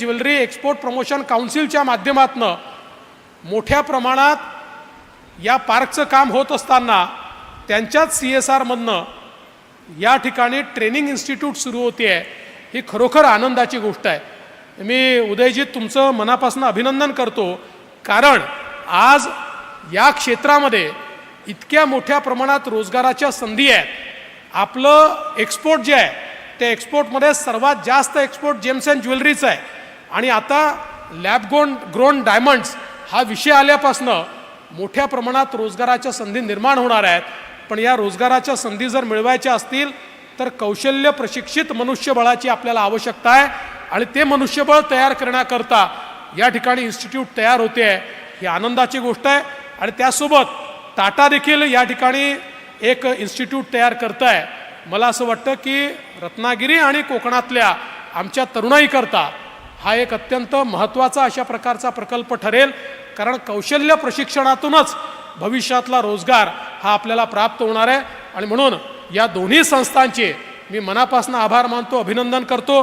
Jewellery export promotion काउन्सिलच्या माध्यमातनं मोठ्या प्रमाणात या पार्कचं काम होत असताना त्यांच्याच सी एस आरमधनं या ठिकाणी ट्रेनिंग इन्स्टिट्यूट सुरू होते आहे ही खरोखर आनंदाची गोष्ट आहे. मी उदयजीत तुमचं मनापासून अभिनंदन करतो कारण आज या क्षेत्रामध्ये इतक्या मोठ्या प्रमाणात रोजगाराच्या संधी आहेत. आपलं एक्सपोर्ट जे आहे ते एक्सपोर्टमध्ये सर्वात जास्त एक्सपोर्ट जेम्स अँड ज्वेलरीचं आहे. आणि आता लॅबगोन ग्रोन डायमंड्स हा विषय आल्यापासनं मोठ्या प्रमाणात रोजगाराच्या संधी निर्माण होणार आहेत. पण या रोजगाराच्या संधी जर मिळवायच्या असतील तर कौशल्य प्रशिक्षित मनुष्यबळाची आपल्याला आवश्यकता आहे. आणि ते मनुष्यबळ तयार करण्याकरता या ठिकाणी इन्स्टिट्यूट तयार होते आहे ही आनंदाची गोष्ट आहे. आणि त्यासोबत टाटा देखील या ठिकाणी एक इन्स्टिट्यूट तयार करत आहे मला असं वाटतं की रत्नागिरी आणि कोकणातल्या आमच्या तरुणाईकरता हा एक अत्यंत महत्त्वाचा अशा प्रकारचा प्रकल्प ठरेल कारण कौशल्य प्रशिक्षणातूनच भविष्यातला रोजगार हा आपल्याला प्राप्त होणार आहे. आणि म्हणून या दोन्ही संस्थांचे मी मनापासून आभार मानतो अभिनंदन करतो.